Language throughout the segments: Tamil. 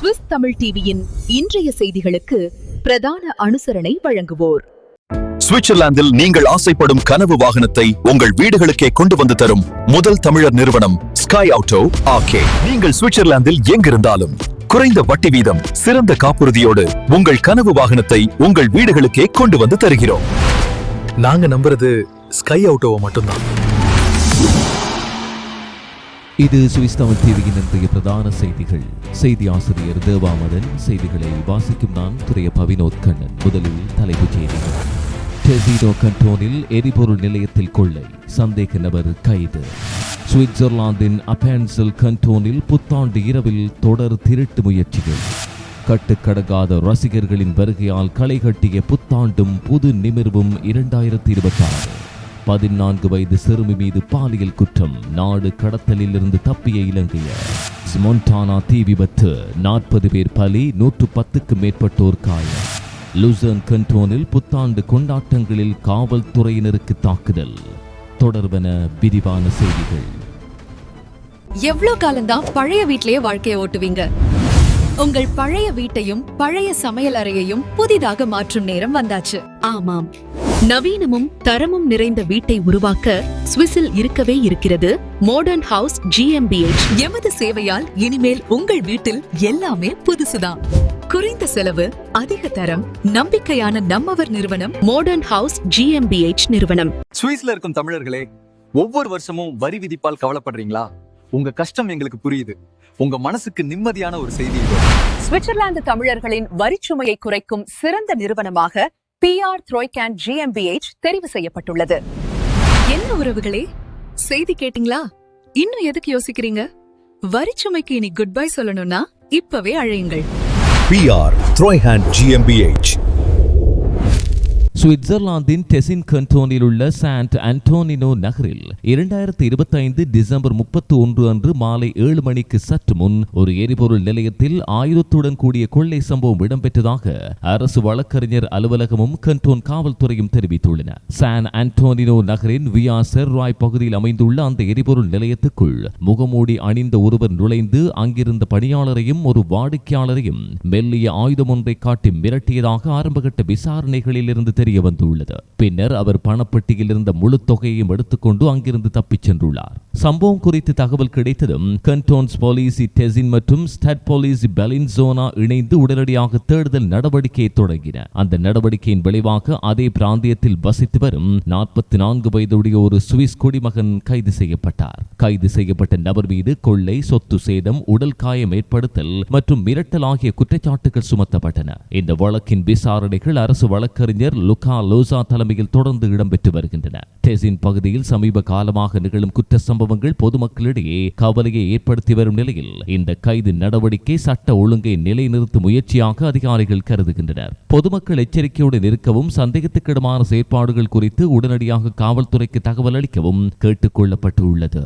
சுவிஸ் தமிழ் டிவியின் இன்றைய செய்திகளுக்கு பிரதான அனுசரணை வழங்குவோர். சுவிட்சர்லாந்தில் நீங்கள் ஆசைப்படும் கனவு வாகனத்தை உங்கள் வீடுகளுக்கே கொண்டு வந்து தரும் முதல் தமிழர் நிறுவனம் ஸ்கை ஆட்டோ ஆகே நீங்கள் சுவிட்சர்லாந்தில் எங்கிருந்தாலும் குறைந்த வட்டி வீதம் சிறந்த காப்புறுதியோடு உங்கள் கனவு வாகனத்தை உங்கள் வீடுகளுக்கே கொண்டு வந்து தருகிறோம். நாங்க நம்புறது ஸ்கை ஆட்டோவை மட்டும்தான். இது சுவிஸ் தமிழ் டிவியின் இன்றைய பிரதான செய்திகள். செய்தி ஆசிரியர் தேவாமதன் செய்திகளை வாசிக்கும் நான் துறைய பவினோத் கண்ணன். முதலில் தலைப்புச் செய்திகள். டெசிடோ கண்டோனில் எரிபொருள் நிலையத்தில் கொள்ளை. சந்தேக நபர் கைது. சுவிட்சர்லாந்தின் அபேன்சல் கண்டோனில் புத்தாண்டு இரவில் தொடர் திருட்டு முயற்சிகள். கட்டுக்கடங்காத ரசிகர்களின் வருகையால் களை கட்டிய புத்தாண்டும் புது நிமிர்வும் இரண்டாயிரத்தி இருபத்தாறு. பதினான்கு வயது சிறுமி மீது பாலியல் குற்றம். நாடு கடத்தலில் இருந்து தப்பிய இலங்கைய. ஸ்மொன்டானா தீ விபத்து. நாற்பது பேர் பலி நூற்று பத்துக்கு மேற்பட்டோர் காயம். லுசர்ன் கண்டோனில் புத்தாண்டு கொண்டாட்டங்களில் காவல்துறையினருக்கு தாக்குதல். தொடர்பென விரிவான செய்திகள். எவ்வளவு காலம்தான் பழைய வீட்டிலேயே வாழ்க்கையை ஓட்டுவீங்க? உங்கள் பழைய வீட்டையும் பழைய சமையல் அறையையும் புதிதாக மாற்றும் நேரம் வந்தாச்சு. ஆமாம். நவீனமும் தரமும் நிறைந்த வீட்டை உருவாக்க சுவிஸில் இருக்கவே இருக்கிறது மாடர்ன் ஹவுஸ் ஜிஎம்பிஎச் எமது சேவையால் இனிமேல் உங்கள் வீட்டில் எல்லாமே புதுசுதான். குறைந்த செலவு அதிக தரம் நம்பிக்கையான நம்மவர் நிறுவனம் மாடர்ன் ஹவுஸ் ஜிஎம்பிஎச் நிறுவனம். சுவிஸ்ல இருக்கும் தமிழர்களே ஒவ்வொரு வருஷமும் வரி விதிப்பால் கவலைப்படுறீங்களா? உங்க கஷ்டம் எங்களுக்கு புரியுது. உங்க மனசுக்கு நிம்மதியான ஒரு செய்தி இது. சுவிட்சர்லாந்து தமிழர்களின் வரிச்சுமையை குறைக்கும் சிறந்த நிறுவனமாக பிஆர் த்ரோய்கேன் ஜிஎம்பிஎச் தெரிவு செய்யப்பட்டுள்ளது. என்ன உறவுகளே? செய்தி கேட்டிங்களா? இன்னும் எதுக்கு யோசிக்கிறீங்க? வரிச்சுமைக்கு இனி குட் பை சொல்லணும்னா இப்பவே அழையுங்கள். பிஆர் த்ரோய்ஹேண்ட் ஜிஎம்பிஎச் சுவிட்சர்லாந்தின் டெசின் கண்டோனில் உள்ள சாண்ட் அன்டோனினோ நகரில் இரண்டாயிரத்தி இருபத்தி ஐந்து டிசம்பர் முப்பத்தி ஒன்று அன்று மாலை ஏழு மணிக்கு சற்று முன் ஒரு எரிபொருள் நிலையத்தில் ஆயுதத்துடன் கூடிய கொள்ளை சம்பவம் இடம்பெற்றதாக அரசு வழக்கறிஞர் அலுவலகமும் கண்டோன் காவல்துறையும் தெரிவித்துள்ளன. சான் அன்டோனினோ நகரின் வியா செர்ராய் பகுதியில் அமைந்துள்ள அந்த எரிபொருள் நிலையத்துக்குள் முகமூடி அணிந்த ஒருவர் நுழைந்து அங்கிருந்த பணியாளரையும் ஒரு வாடிக்கையாளரையும் மெல்லிய ஆயுதம் ஒன்றை காட்டி மிரட்டியதாக ஆரம்பகட்ட விசாரணைகளில் இருந்து தெரிய வந்துள்ளது. பின்னர் அவர் பணப்பெட்டியில் இருந்த முழு தொகையையும் எடுத்துக்கொண்டு அங்கிருந்து தப்பிச் சென்றுள்ளார். சம்பவம் குறித்து தகவல் கிடைத்ததும் கண்டோன்ஸ் போலீஸ் டெசின் மற்றும் ஸ்டட் போலீஸ் பெலின்சோனா இணைந்து உடனடியாக தேடுதல் நடவடிக்கையை தொடங்கின. அந்த நடவடிக்கையின் விளைவாக அதே பிராந்தியத்தில் வசித்து வரும் நாற்பத்தி நான்கு வயதுடைய ஒரு சுவிஸ் குடிமகன் கைது செய்யப்பட்டார். கைது செய்யப்பட்ட நபர் மீது கொள்ளை சொத்து சேதம் உடல் காயம் ஏற்படுத்தல் மற்றும் மிரட்டல் ஆகிய குற்றச்சாட்டுகள் சுமத்தப்பட்டன. இந்த வழக்கின் விசாரணைகள் அரசு வழக்கறிஞர் லுக் லோசா தலைமையில் தொடர்ந்து இடம்பெற்று வருகின்றன. டெசின் பகுதியில் சமீப காலமாக நிகழும் குற்ற சம்பவங்கள் பொதுமக்களிடையே கவலையை ஏற்படுத்தி வரும் நிலையில் இந்த கைது நடவடிக்கை சட்ட ஒழுங்கை நிலைநிறுத்தும் முயற்சியாக அதிகாரிகள் கருதுகின்றனர். பொதுமக்கள் எச்சரிக்கையுடன் இருக்கவும் சந்தேகத்துக்கிடமான செயற்பாடுகள் குறித்து உடனடியாக காவல்துறைக்கு தகவல் அளிக்கவும் கேட்டுக்கொள்ளப்பட்டுள்ளது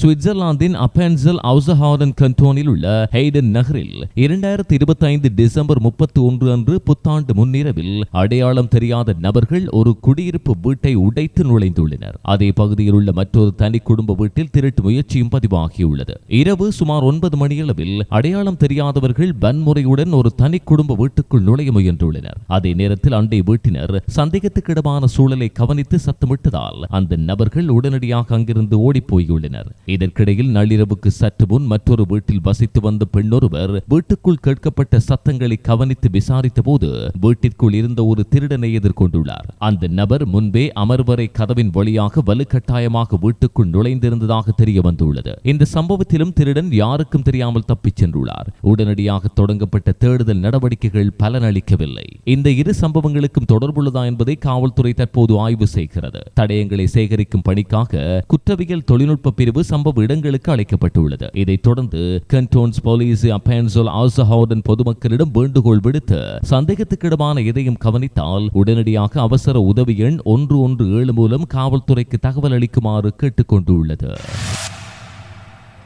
சுவிட்சர்லாந்தின் அப்பென்சல் அவுசஹாரன் கண்டோனில் உள்ள ஹெய்டன் நகரில் இரண்டாயிரத்தி இருபத்தி ஐந்து டிசம்பர் முப்பத்தி ஒன்று அன்று புத்தாண்டு முன்னிரவில் அடையாளம் தெரியாத நபர்கள் ஒரு குடியிருப்பு வீட்டை உடைத்து நுழைந்துள்ளனர். அதே பகுதியில் உள்ள மற்றொரு தனி குடும்ப வீட்டில் திருட்டு முயற்சியும் பதிவாகியுள்ளது. இரவு சுமார் ஒன்பது மணியளவில் அடையாளம் தெரியாதவர்கள் வன்முறையுடன் ஒரு தனி குடும்ப வீட்டுக்குள் நுழைய முயன்றுள்ளனர். அதே நேரத்தில் அண்டை வீட்டினர் சந்தேகத்துக்கிடமான சூழலை கவனித்து சத்தமிட்டதால் அந்த நபர்கள் உடனடியாக அங்கிருந்து ஓடிப்போயுள்ளனர் இதற்கிடையில் நள்ளிரவுக்கு சற்று முன் மற்றொரு வீட்டில் வசித்து வந்த பெண்ணொருவர் வீட்டுக்குள் கேட்கப்பட்ட சத்தங்களை கவனித்து விசாரித்த போது வீட்டிற்குள் இருந்த ஒரு திருடனை எதிர்கொண்டுள்ளார். அந்த நபர் முன்பே அமர்வரை கதவின் வழியாக வலுக்கட்டாயமாக வீட்டுக்குள் நுழைந்திருந்ததாக தெரிய வந்துள்ளது. இந்த சம்பவத்திலும் திருடன் யாருக்கும் தெரியாமல் தப்பிச் சென்றுள்ளார். உடனடியாக தொடங்கப்பட்ட தேடுதல் நடவடிக்கைகள் பலனளிக்கவில்லை. இந்த இரு சம்பவங்களுக்கும் தொடர்புள்ளதா என்பதை காவல்துறை தற்போது ஆய்வு செய்கிறது. தடயங்களை சேகரிக்கும் பணிக்காக குற்றவியல் தொழில்நுட்ப பிரிவு சம்பவ இடங்களுக்கு அழைக்கப்பட்டுள்ளது. இதைத் தொடர்ந்து கண்டோன்ஸ் போலீஸ் அப்பேன்சோல் ஆசஹாவுடன் பொதுமக்களிடம் வேண்டுகோள் விடுத்து சந்தேகத்துக்கிடமான எதையும் கவனித்தால் உடனடியாக அவசர உதவி எண் ஒன்று ஒன்று ஏழு மூலம் காவல்துறைக்கு தகவல் அளிக்குமாறு கேட்டுக்கொண்டுள்ளது.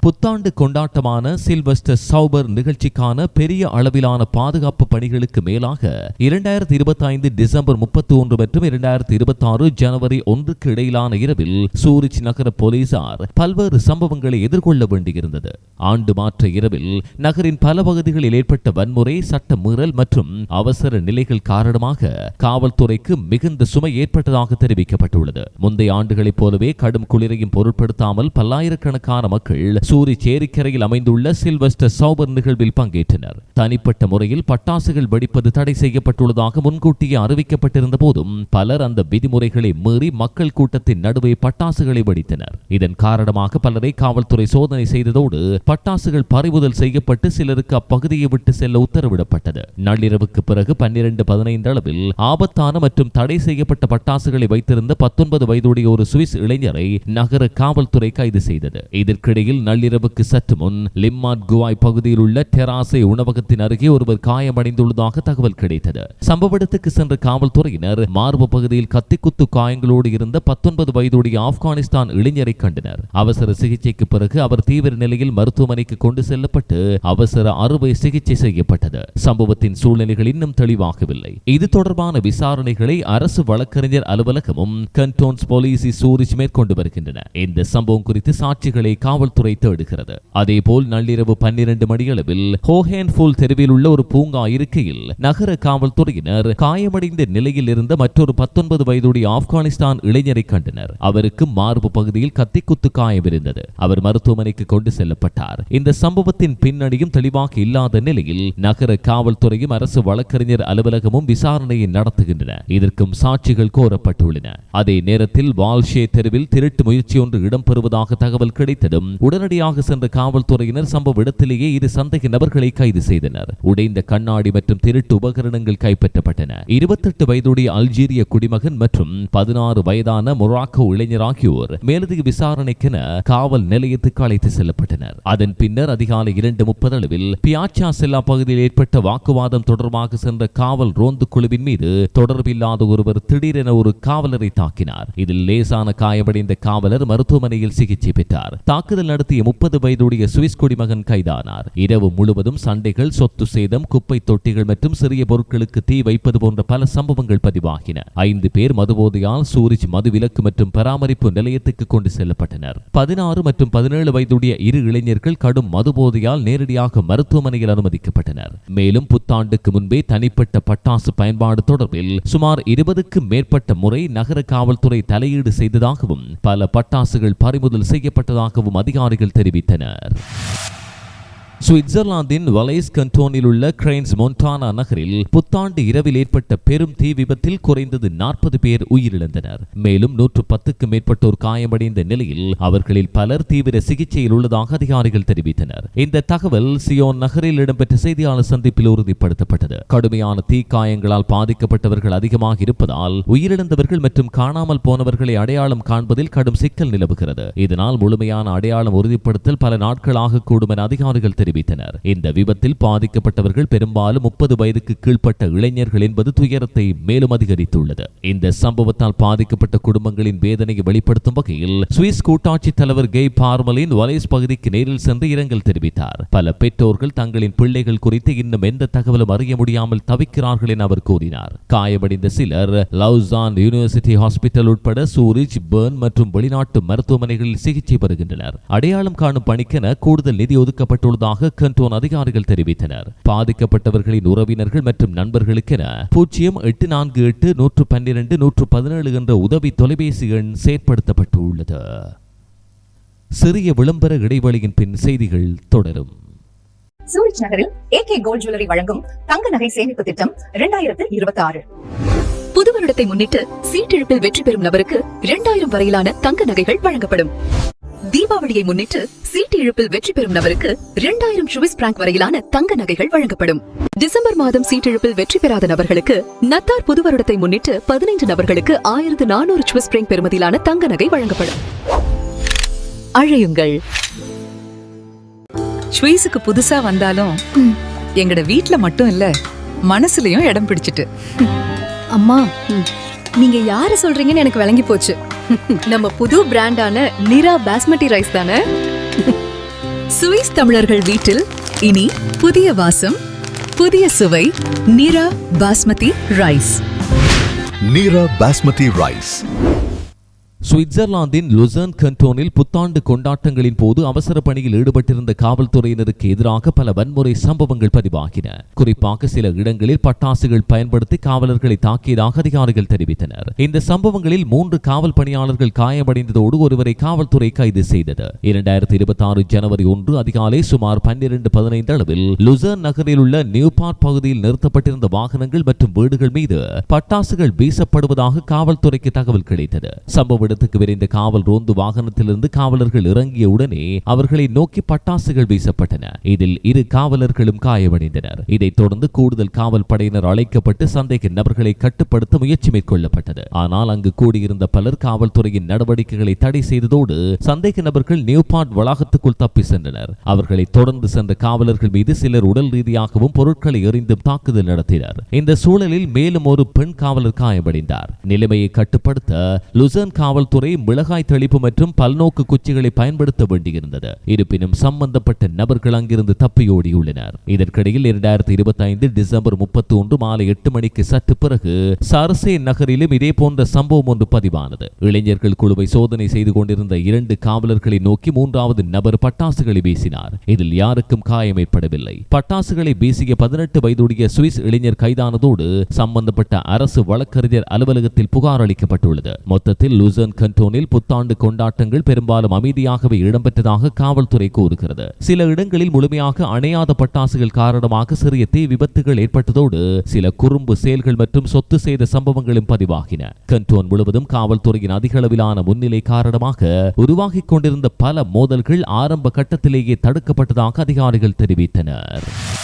புத்தாண்டு கொண்டாட்டமான சில்வஸ்டர் சௌபர் நிகழ்ச்சிக்கான பெரிய அளவிலான பாதுகாப்பு பணிகளுக்கு மேலாக இரண்டாயிரத்தி இருபத்தி ஐந்து டிசம்பர் முப்பத்தி ஒன்று மற்றும் இரண்டாயிரத்தி இருபத்தி ஆறு ஜனவரி ஒன்றுக்கு இடையிலான இரவில் சூரிச் நகர போலீசார் பல்வேறு சம்பவங்களை எதிர்கொள்ள வேண்டியிருந்தது. ஆண்டு மாற்ற இரவில் நகரின் பல பகுதிகளில் ஏற்பட்ட வன்முறை சட்ட மீறல் மற்றும் அவசர நிலைகள் காரணமாக காவல்துறைக்கு மிகுந்த சுமை ஏற்பட்டதாக தெரிவிக்கப்பட்டுள்ளது. முந்தைய ஆண்டுகளைப் போலவே கடும் குளிரையும் பொருட்படுத்தாமல் பல்லாயிரக்கணக்கான மக்கள் சூரி சேரிக்கரையில் அமைந்துள்ள சில்வஸ்டர் சௌபர் நிகழ்வில் பங்கேற்றனர். தனிப்பட்ட முறையில் பட்டாசுகள் வெடிப்பது தடை செய்யப்பட்டுள்ளதாக முன்கூட்டியே அறிவிக்கப்பட்டிருந்த போதும் பலர் அந்த விதிமுறைகளை மீறி மக்கள் கூட்டத்தின் நடுவே பட்டாசுகளை வெடித்தனர். இதன் காரணமாக பலரை காவல்துறை சோதனை செய்ததோடு பட்டாசுகள் பறிமுதல் செய்யப்பட்டு சிலருக்கு அப்பகுதியை விட்டு செல்ல உத்தரவிடப்பட்டது. நள்ளிரவுக்கு பிறகு பன்னிரண்டு பதினைந்து அளவில் ஆபத்தான மற்றும் தடை செய்யப்பட்ட பட்டாசுகளை வைத்திருந்த பத்தொன்பது வயதுடைய ஒரு சுவிஸ் இளைஞரை நகர காவல்துறை கைது செய்தது. இதற்கிடையில் நள்ளிரவுக்கு சற்று முன் லிம்மாட் குவாய் பகுதியில் உள்ள டெராசே உணவகத்தின் அருகே ஒருவர் காயமடைந்துள்ளதாக தகவல் கிடைத்தது. சம்பவ இடத்துக்கு சென்ற காவல்துறையினர் மார்பு பகுதியில் கத்திக்குத்து காயங்களோடு இருந்த பத்தொன்பது வயதுடைய ஆப்கானிஸ்தான் இளைஞரை கண்டனர். அவசர சிகிச்சைக்கு பிறகு அவர் தீவிர நிலையில் மருத்துவமனைக்கு கொண்டு செல்லப்பட்டு அவசர அறுவை சிகிச்சை செய்யப்பட்டது. சம்பவத்தின் சூழ்நிலைகள் இன்னும் தெளிவாகவில்லை. இது தொடர்பான விசாரணைகளை அரசு வழக்கறிஞர் அலுவலகமும் கண்டோன்ஸ் போலீசி சூரிச் மேற்கொண்டு வருகின்றன. இந்த சம்பவம் குறித்து சாட்சிகளை காவல்துறை தேடுகிறது அதேபோல் நள்ளிரவு பன்னிரண்டு மணியளவில் ஹோஹேன்ஃபுல் தெருவில் உள்ள ஒரு பூங்கா இருக்கையில் நகர காவல்துறையினர் காயமடைந்த நிலையில் இருந்த மற்றொரு பத்தொன்பது வயதுடைய ஆப்கானிஸ்தான் இளைஞரை கண்டனர். அவருக்கு மார்பு பகுதியில் கத்திக்குத்து காயம் இருந்தது அவர் மருத்துவமனைக்கு கொண்டு செல்லப்பட்டார். இந்த சம்பவத்தின் பின்னணியும் தெளிவாக இல்லாத நிலையில் நகர காவல்துறையும் அரசு வழக்கறிஞர் அலுவலகமும் விசாரணையை நடத்துகின்றன. இதற்கும் சாட்சிகள் கோரப்பட்டுள்ளன. அதே நேரத்தில் வால்ஷே தெருவில் திருட்டு முயற்சி ஒன்று இடம்பெறுவதாக தகவல் கிடைத்ததும் உடனடியாக சென்ற காவல்துறையினர் சம்பவ இடத்திலேயே இரு சந்தேக நபர்களை கைது செய்தனர். உடைந்த கண்ணாடி மற்றும் திருட்டு உபகரணங்கள் கைப்பற்றப்பட்டன. இருபத்தெட்டு வயதுடைய அல்ஜீரிய குடிமகன் மற்றும் பதினாறு வயதான மொராக்கோ இளைஞர் ஆகியோர் மேலதிக விசாரணைக்கென காவல் நிலையத்துக்கு அழைத்து செல்லப்பட்டனர். அதன் பின்னர் அதிகாலை இரண்டு முப்பது அளவில் பியாச்சா செல்லா பகுதியில் ஏற்பட்ட வாக்குவாதம் தொடர்பாக சென்ற காவல் ரோந்து குழுவின் மீது தொடர்பில்லாத ஒருவர் திடீரென ஒரு காவலரை தாக்கினார். இதில் லேசான காயமடைந்த காவலர் மருத்துவமனையில் சிகிச்சை பெற்றார். தாக்குதல் நடத்திய முப்பது வயதுடைய சுவிஸ் குடிமகன் கைதானார். இரவு முழுவதும் சண்டைகள் சொத்து சேதம் குப்பை தொட்டிகள் மற்றும் சிறிய பொருட்களுக்கு தீ வைப்பது போன்ற பல சம்பவங்கள் பதிவாகின. ஐந்து பேர் மதுபோதையால் சூரிஜ் மதுவிலக்கு மற்றும் பராமரிப்பு நிலையத்துக்கு கொண்டு செல்லப்பட்டனர். பதினாறு மற்றும் பதினேழு வயதுடைய இரு இளைஞர்கள் கடும் மதுபோதையால் நேரடியாக மருத்துவமனையில் அனுமதிக்கப்பட்டனர். மேலும் புத்தாண்டுக்கு முன்பே தனிப்பட்ட பட்டாசு பயன்பாடு தொடர்பில் சுமார் இருபதுக்கும் மேற்பட்ட முறை நகர காவல்துறை தலையீடு செய்ததாகவும் பல பட்டாசுகள் பறிமுதல் செய்யப்பட்டதாகவும் அதிகாரிகள் தெரிவித்தனர் சுவிட்சர்லாந்தின் வலைஸ் கண்டோனில் உள்ள கிரைன்ஸ் மொன்டானா நகரில் புத்தாண்டு இரவில் ஏற்பட்ட பெரும் தீ விபத்தில் குறைந்தது நாற்பது பேர் உயிரிழந்தனர். மேலும் நூற்று பத்துக்கு மேற்பட்டோர் காயமடைந்த நிலையில் அவர்களில் பலர் தீவிர சிகிச்சையில் உள்ளதாக அதிகாரிகள் தெரிவித்தனர். இந்த தகவல் சியோன் நகரில் இடம்பெற்ற செய்தியாளர் சந்திப்பில் உறுதிப்படுத்தப்பட்டது. கடுமையான தீ காயங்களால் பாதிக்கப்பட்டவர்கள் அதிகமாக இருப்பதால் உயிரிழந்தவர்கள் மற்றும் காணாமல் போனவர்களை அடையாளம் காண்பதில் கடும் சிக்கல் நிலவுகிறது. இதனால் முழுமையான அடையாளம் உறுதிப்படுத்தல் பல நாட்களாக கூடும் என அதிகாரிகள் தெரிவித்தனர். இந்த விபத்தில் பாதிக்கப்பட்டவர்கள் பெரும்பாலும் முப்பது வயதுக்கு கீழ்ப்பட்ட இளைஞர்கள் என்பது துயரத்தை மேலும் அதிகரித்துள்ளது. இந்த சம்பவத்தால் பாதிக்கப்பட்ட குடும்பங்களின் வேதனையை வெளிப்படுத்தும் வகையில் சுவிஸ் கூட்டாட்சி தலைவர் கெய் பார்மலின் வலைஸ் பகுதிக்கு நேரில் சென்று இரங்கல் தெரிவித்தார். பல பெற்றோர்கள் தங்களின் பிள்ளைகள் குறித்து இன்னும் எந்த தகவலும் அறிய முடியாமல் தவிக்கிறார்கள் என அவர் கூறினார். காயமடைந்த சிலர் லவ்சான் யூனிவர்சிட்டி ஹாஸ்பிட்டல் உட்பட சூரிச் பெர்ன் மற்றும் வெளிநாட்டு மருத்துவமனைகளில் சிகிச்சை பெறுகின்றனர். அடையாளம் காணும் பணிக்கென கூடுதல் நிதி ஒதுக்கப்பட்டுள்ளதாக உள்ளதாக கண்டோன் அதிகாரிகள் தெரிவித்தனர். பாதிக்கப்பட்டவர்களின் உறவினர்கள் மற்றும் நண்பர்களுக்கென பூஜ்ஜியம் எட்டு நான்கு எட்டு நூற்று பன்னிரண்டு நூற்று பதினேழு என்ற உதவி தொலைபேசி எண் செயற்படுத்தப்பட்டுள்ளது. சிறிய விளம்பர இடைவெளியின் பின் செய்திகள் தொடரும். சூரிச் நகரில் ஏகே கோல்ட் ஜுவல்லரி வழங்கும் தங்க நகை சேமிப்பு திட்டம் இரண்டாயிரத்து இருபத்தி ஆறு புது வருடத்தை முன்னிட்டு சீட்டிழப்பில் வெற்றி பெறும் நபருக்கு இரண்டாயிரம் வரையிலான தங்க நகைகள் வழங்கப்படும். தீபாவளியை முன்னிட்டு சீட்டு இழுப்பில் வெற்றி பெறும் நபருக்கு இரண்டாயிரம் சுவிஸ் பிராங்க் வரையிலான தங்க நகைகள் வழங்கப்படும். டிசம்பர் மாதம் சீட்டிழப்பில் வெற்றி பெறாத நபர்களுக்கு நத்தார் புது வருடத்தை முன்னிட்டு பதினைந்து நபர்களுக்கு ஆயிரத்து நானூறு சுவிஸ் பிராங்க் பெறுமதியிலான தங்க நகை வழங்கப்படும். அழையுங்கள். ஸ்வீஸுக்கு புதுசா வந்தாலும் எங்கட வீட்ல மட்டும் இல்ல மனசுலயும் இடம் பிடிச்சிட்டு. அம்மா நீங்க யார சொல்றீங்கன்னு எனக்கு விளங்கி போச்சு. நம்ம புது பிராண்டான நிரா பாஸ்மதி ரைஸ் தானே? சுவிஸ் தமிழர்கள் வீட்டில் இனி புதிய வாசம் புதிய சுவை நிரா பாஸ்மதி ரைஸ். நீரா பாஸ்மதி ரைஸ். சுவிட்சர்லாந்தின் லுசர்ன் கண்டோனில் புத்தாண்டு கொண்டாட்டங்களின் போது அவசர பணியில் ஈடுபட்டிருந்த காவல்துறையினருக்கு எதிராக பல வன்முறை சம்பவங்கள் பதிவாகின. குறிப்பாக சில இடங்களில் பட்டாசுகள் பயன்படுத்தி காவலர்களை தாக்கியதாக அதிகாரிகள் தெரிவித்தனர். இந்த சம்பவங்களில் மூன்று காவல் பணியாளர்கள் காயமடைந்ததோடு ஒருவரை காவல்துறை கைது செய்தது. இரண்டாயிரத்தி இருபத்தி ஆறு ஜனவரி ஒன்று அதிகாலை சுமார் பன்னிரண்டு பதினைந்து அளவில் லுசர்ன் நகரில் உள்ள நியூபார்க் பகுதியில் நிறுத்தப்பட்டிருந்த வாகனங்கள் மற்றும் வீடுகள் மீது பட்டாசுகள் வீசப்படுவதாக காவல்துறைக்கு தகவல் கிடைத்தது. சம்பவ இடத்துக்கு விரைந்த காவல் ரோந்து வாகனத்திலிருந்து காவலர்கள் இறங்கிய உடனே அவர்களை நோக்கி பட்டாசுகள் வீசப்பட்டன. இதில் இரு காவலர்களும் காயமடைந்தனர். இதைத் தொடர்ந்து கூடுதல் காவல் படையினர் அழைக்கப்பட்டு சந்தேக நபர்களை கட்டுப்படுத்த முயற்சி மேற்கொள்ளப்பட்டது. ஆனால் அங்கு கூடியிருந்த பலர் காவல்துறையின் நடவடிக்கைகளை தடை செய்ததோடு சந்தேக நபர்கள் நியூபார்ட் வளாகத்துக்குள் தப்பி சென்றனர். அவர்களை தொடர்ந்து சென்ற காவலர்கள் மீது சிலர் உடல் ரீதியாகவும் பொருட்களை எறிந்தும் தாக்குதல் நடத்தினர். இந்த சூழலில் மேலும் ஒரு பெண் காவலர் காயமடைந்தார். நிலைமையை கட்டுப்படுத்த லுசன் காவல்துறை மிளகாய் தெளிப்பு மற்றும் பல்நோக்கு குச்சிகளை பயன்படுத்த வேண்டியிருந்தது. இருப்பினும் சம்பந்தப்பட்ட நபர்கள் அங்கிருந்து தப்பியோடியுள்ளனர் இதற்கிடையில் இரண்டாயிரத்தி இருபத்தி ஐந்து டிசம்பர் முப்பத்தி ஒன்று மாலை எட்டு மணிக்கு சற்று பிறகு சரசே நகரிலும் இதே போன்ற சம்பவம் ஒன்று பதிவானது. இளைஞர்கள் குழுவை சோதனை செய்து கொண்டிருந்த இரண்டு காவலர்களை நோக்கி மூன்றாவது நபர் பட்டாசுகளை வீசினார். இதில் யாருக்கும் காயம் ஏற்படவில்லை. பட்டாசுகளை வீசிய பதினெட்டு வயதுடைய சுவிஸ் இளைஞர் கைதானதோடு சம்பந்தப்பட்ட அரசு வழக்கறிஞர் அலுவலகத்தில் புகார் அளிக்கப்பட்டுள்ளது. மொத்தத்தில் லூசன் கண்டோனில் புத்தாண்டு கொண்டாட்டங்கள் பெரும்பாலும் அமைதியாகவே இடம்பெற்றதாக காவல்துறை கூறுகிறது. சில இடங்களில் முழுமையாக அணையாத பட்டாசுகள் காரணமாக சிறிய தீ விபத்துகள் ஏற்பட்டதோடு சில குறும்பு செயல்கள் மற்றும் சொத்து செய்த சம்பவங்களும் பதிவாகின. கண்டோன் முழுவதும் காவல்துறையின் அதிக அளவிலான முன்னிலை காரணமாக உருவாகிக் கொண்டிருந்த பல மோதல்கள் ஆரம்ப கட்டத்திலேயே தடுக்கப்பட்டதாக அதிகாரிகள் தெரிவித்தனர்.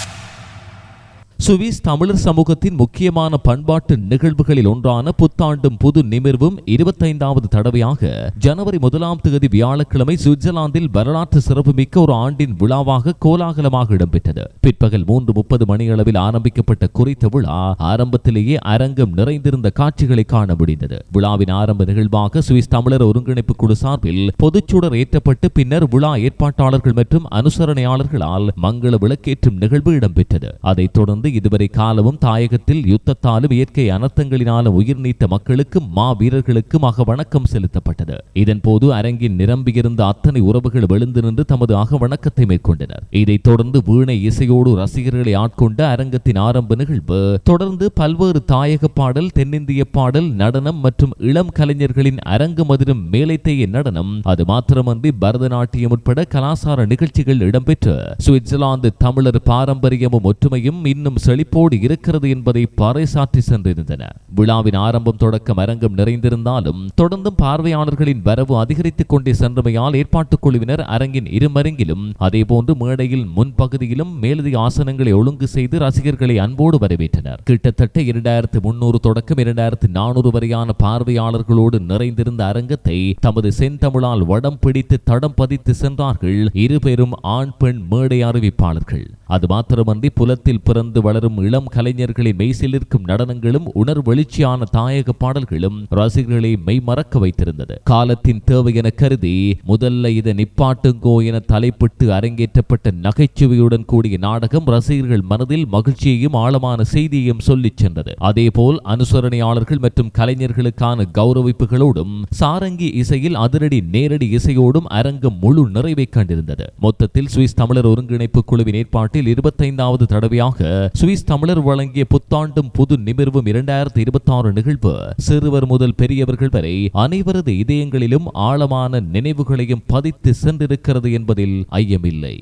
சுவிஸ் தமிழர் சமூகத்தின் முக்கியமான பண்பாட்டு நிகழ்வுகளில் ஒன்றான புத்தாண்டும் புது நிமிர்வும் இருபத்தைந்தாவது தடவையாக ஜனவரி முதலாம் தேதி வியாழக்கிழமை சுவிட்சர்லாந்தில் வரலாற்று சிறப்புமிக்க ஒரு ஆண்டின் விழாவாக கோலாகலமாக இடம்பெற்றது. பிற்பகல் மூன்று முப்பது மணியளவில் ஆரம்பிக்கப்பட்ட குறித்த விழா ஆரம்பத்திலேயே அரங்கம் நிறைந்திருந்த காட்சிகளை காண முடிந்தது. விழாவின் ஆரம்ப நிகழ்வாக சுவிஸ் தமிழர் ஒருங்கிணைப்பு குழு சார்பில் பொதுச்சுடர் ஏற்றப்பட்டு பின்னர் விழா ஏற்பாட்டாளர்கள் மற்றும் அனுசரணையாளர்களால் மங்கள விளக்கேற்றும் நிகழ்வு இடம்பெற்றது. அதைத் தொடர்ந்து இருந்து இதுவரை காலமும் தாயகத்தில் யுத்தத்தாலும் இயற்கை அனர்த்தங்களினாலும் உயிர் நீத்த மக்களுக்கும் மா வீரர்களுக்கும் அகவணக்கம் செலுத்தப்பட்டது. இதன்போது அரங்கின் நிரம்பியிருந்த அத்தனை உறவுகள் எழுந்து நின்று தமது அகவணக்கத்தை மேற்கொண்டனர். இதைத் தொடர்ந்து வீணை இசையோடு ரசிகர்களை ஆட்கொண்ட அரங்கத்தின் ஆரம்ப நிகழ்வு தொடர்ந்து பல்வேறு தாயக பாடல் தென்னிந்திய பாடல் நடனம் மற்றும் இளம் கலைஞர்களின் அரங்கு மதிரும் மேலைத்தேய நடனம் அது மாத்திரமன்றி பரதநாட்டியம் உட்பட கலாசார நிகழ்ச்சிகள் இடம்பெற்று சுவிட்சர்லாந்து தமிழர் பாரம்பரியமும் ஒற்றுமையும் இன்னும் செழிப்போடு இருக்கிறது என்பதை பறைசாற்றி சென்றிருந்தன. விழாவின் ஆரம்பம் தொடக்கம் அரங்கம் நிறைந்திருந்தாலும் தொடர்ந்தும் பார்வையாளர்களின் வரவு அதிகரித்துக் கொண்டே சென்றமையால் ஏற்பாட்டுக் குழுவினர் அரங்கின் இருமருங்கிலும் அதேபோன்று மேடையில் முன்பகுதியிலும் மேலதி ஆசனங்களை ஒழுங்கு செய்து ரசிகர்களை அன்போடு வரவேற்றனர். கிட்டத்தட்ட இரண்டாயிரத்து முன்னூறு தொடக்கம் இரண்டாயிரத்து நானூறு வரையான பார்வையாளர்களோடு நிறைந்திருந்த அரங்கத்தை தமது செந்தமிழால் வடம் பிடித்து தடம் பதித்து சென்றார்கள் இருபெரும் ஆண் பெண் மேடை அறிவிப்பாளர்கள். அது மாத்திரமன்றி புலத்தில் பிறந்து வளரும் இளம் கலைஞர்களின் மெய்சிலிருக்கும் நடனங்களும் உணர்வெளிச்சியான தாயக பாடல்களும் ரசிகர்களை மெய்மறக்க வைத்திருந்தது. காலத்தின் தேவை என கருதி முதல்ல இதை நிப்பாட்டுங்கோ என தலைப்பிட்டு அரங்கேற்றப்பட்ட நகைச்சுவையுடன் கூடிய நாடகம் ரசிகர்கள் மனதில் மகிழ்ச்சியையும் ஆழமான செய்தியையும் சொல்லிச் சென்றது. அதேபோல் அனுசரணையாளர்கள் மற்றும் கலைஞர்களுக்கான கௌரவிப்புகளோடும் சாரங்கி இசையில் அதிரடி நேரடி இசையோடும் அரங்கம் முழு நிறைவை கண்டிருந்தது. மொத்தத்தில் சுவிஸ் தமிழர் ஒருங்கிணைப்பு குழுவின் ஏற்பாட்டில் இருபத்தைந்தாவது தடவையாக சுவிஸ் தமிழர் வழங்கிய புத்தாண்டும் புது நிமிர்வும் இரண்டாயிரத்தி இருபத்தி ஆறு நிகழ்வு. சிறுவர் முதல் பெரியவர்கள் வரை அனைவரது இதயங்களிலும் ஆழமான நினைவுகளையும் பதித்து சென்றிருக்கிறது என்பதில் ஐயமில்லை.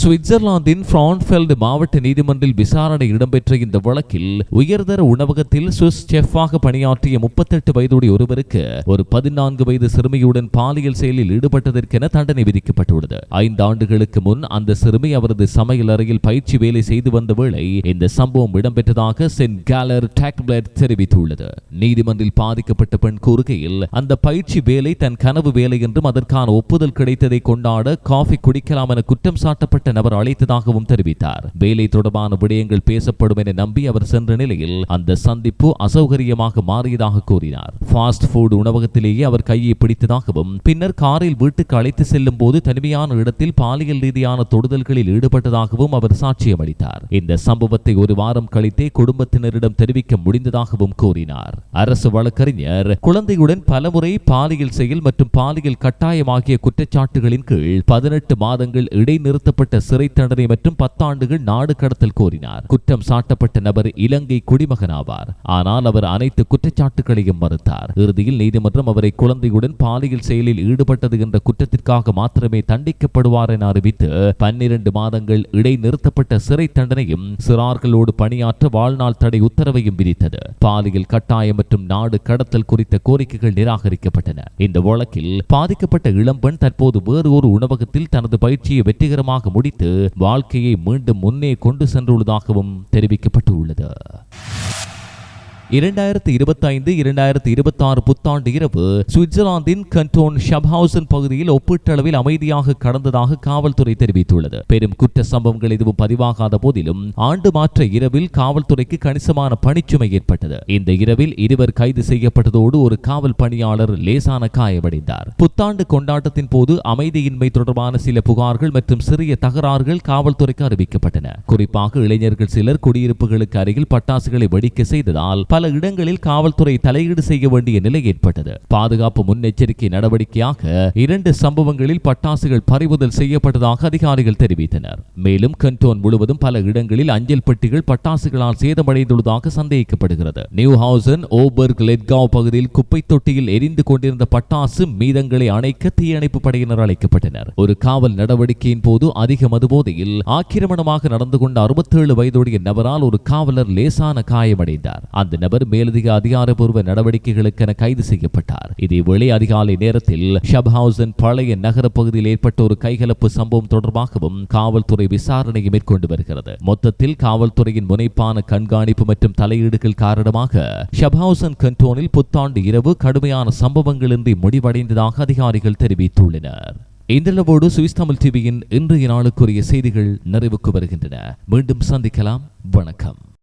சுவிட்சர்லாந்தின் பிரான்ஃபெல்டு மாவட்ட நீதிமன்றில் விசாரணை இடம்பெற்ற இந்த வழக்கில் உயர்தர உணவகத்தில் சுவிஸ் செஃபாக பணியாற்றிய முப்பத்தெட்டு வயதுடைய ஒருவருக்கு ஒரு பதினான்கு வயது சிறுமியுடன் பாலியல் செயலில் ஈடுபட்டதற்கென தண்டனை விதிக்கப்பட்டுள்ளது. ஐந்து ஆண்டுகளுக்கு முன் அந்த சிறுமி அவரது சமையல் அறையில் பயிற்சி வேலை செய்து வந்த வேளை இந்த சம்பவம் இடம்பெற்றதாக சென்ட் கேலர் டாக்பிளட் தெரிவித்துள்ளது. நீதிமன்றில் பாதிக்கப்பட்ட பெண் கூறுகையில் அந்த பயிற்சி வேலை தன் கனவு வேலை என்றும் அதற்கான ஒப்புதல் கிடைத்ததை கொண்டாட காஃபி குடிக்கலாம் என குற்றம் சாட்டப்பட்ட சம்பந்தப்பட்ட நபர் அழைத்ததாகவும் தெரிவித்தார். வேலை தொடர்பான விடயங்கள் பேசப்படும் என நம்பி அவர் சென்ற நிலையில் அந்த சந்திப்பு அசௌகரியமாக மாறியதாக கூறினார். ஃபாஸ்ட் ஃபுட் உணவகத்திலேயே அவர் கையை பிடித்ததாகவும் பின்னர் காரில் வீட்டுக்கு அழைத்து செல்லும் போது தனிமையான இடத்தில் பாலியல் ரீதியான தொடுதல்களில் ஈடுபட்டதாகவும் அவர் சாட்சியம் அளித்தார் இந்த சம்பவத்தை ஒரு வாரம் கழித்தே குடும்பத்தினரிடம் தெரிவிக்க முடிந்ததாகவும் கூறினார். அரசு வழக்கறிஞர் குழந்தையுடன் பலமுறை பாலியல் செயல் மற்றும் பாலியல் கட்டாயம் ஆகிய குற்றச்சாட்டுகளின் கீழ் பதினெட்டு மாதங்கள் இடைநிறுத்தப்பட்ட சிறை தண்டனை மற்றும் பத்தாண்டுகள் நாடு கடத்தல் கோரினார். குற்றம் சாட்டப்பட்ட நபர் இலங்கை குடிமகன் ஆவார் ஆனால் அவர் அனைத்து குற்றச்சாட்டுகளையும் மறுத்தார். இறுதியில் நீதிமன்றம் அவரை குழந்தையுடன் பாலியல் செயலில் ஈடுபட்டது என்ற குற்றத்திற்காக மாத்திரமே தண்டிக்கப்படுவார் என அறிவித்து பன்னிரண்டு மாதங்கள் இடைநிறுத்தப்பட்ட சிறை தண்டனையும் சிறார்களோடு பணியாற்ற வாழ்நாள் தடை உத்தரவையும் விதித்தது. பாலியல் கட்டாயம் மற்றும் நாடு கடத்தல் குறித்த கோரிக்கைகள் நிராகரிக்கப்பட்டன. இந்த வழக்கில் பாதிக்கப்பட்ட இளம்பெண் தற்போது வேறு ஒரு உணவகத்தில் தனது பயிற்சியை வெற்றிகரமாக முடித்து வாழ்க்கையை மீண்டும் முன்னே கொண்டு சென்றுள்ளதாகவும் தெரிவிக்கப்பட்டுள்ளது. இரண்டாயிரத்தி இருபத்தைந்து இரண்டாயிரத்தி இருபத்தி ஆறு புத்தாண்டு இரவு சுவிட்சர்லாந்தின் கண்டோன் ஷப்ஹவுசன் பகுதியில் ஒப்பீட்டளவில் அமைதியாக கடந்ததாக காவல்துறை தெரிவித்துள்ளது. பெரும் குற்ற சம்பவங்கள் எதுவும் பதிவாகாத போதிலும் ஆண்டு மாற்ற இரவில் காவல்துறைக்கு கணிசமான பணிச்சுமை ஏற்பட்டது. இந்த இரவில் இருவர் கைது செய்யப்பட்டதோடு ஒரு காவல் பணியாளர் லேசான காயமடைந்தார். புத்தாண்டு கொண்டாட்டத்தின் போது அமைதியின்மை தொடர்பான சில புகார்கள் மற்றும் சிறிய தகராறுகள் காவல்துறைக்கு அறிவிக்கப்பட்டன. குறிப்பாக இளைஞர்கள் சிலர் குடியிருப்புகளுக்கு அருகில் பட்டாசுகளை வெடிக்க செய்ததால் பல இடங்களில் காவல்துறை தலையீடு செய்ய வேண்டிய நிலை ஏற்பட்டது. பாதுகாப்பு முன்னெச்சரிக்கை நடவடிக்கையாக இரண்டு சம்பவங்களில் பட்டாசுகள் பறிமுதல் செய்யப்பட்டதாக அதிகாரிகள் தெரிவித்தனர். மேலும் கண்டோன் முழுவதும் பல இடங்களில் அஞ்சல் பெட்டிகள் பட்டாசுகளால் சேதமடைந்துள்ளதாக சந்தேகிக்கப்படுகிறது. நியூ ஹவுசன் ஓபர்க் லெட்காவ் பகுதியில் குப்பை தொட்டியில் எரிந்து கொண்டிருந்த பட்டாசு மீதங்களை அணைக்க தீயணைப்பு படையினர் அழைக்கப்பட்டனர். ஒரு காவல் நடவடிக்கையின் போது அதிக மதுபோதையில் ஆக்கிரமணமாக நடந்து கொண்ட அறுபத்தேழு வயதுடைய நபரால் ஒரு காவலர் லேசான காயமடைந்தார். அந்த நபர் மேலதிக அதிகாரப்பூர்வ நடவடிக்கைகளுக்கென கைது செய்யப்பட்டார். இதேவேளை அதிகாலை நேரத்தில் ஷப்ஹவுசன் பழைய நகர பகுதியில் ஏற்பட்ட ஒரு கைகலப்பு சம்பவம் தொடர்பாகவும் காவல்துறை விசாரணையை மேற்கொண்டு வருகிறது. மொத்தத்தில் காவல்துறையின் முனைப்பான கண்காணிப்பு மற்றும் தலையீடுகள் காரணமாக ஷப்ஹவுசன் கண்டோனில் புத்தாண்டு இரவு கடுமையான சம்பவங்களின்றி முடிவடைந்ததாக அதிகாரிகள் தெரிவித்துள்ளனர். இந்தளவோடு சுவிஸ் தமிழ் டிவியின் இன்றைய நாளுக்குரிய செய்திகள் நிறைவுக்கு வருகின்றன. மீண்டும் சந்திக்கலாம். வணக்கம்.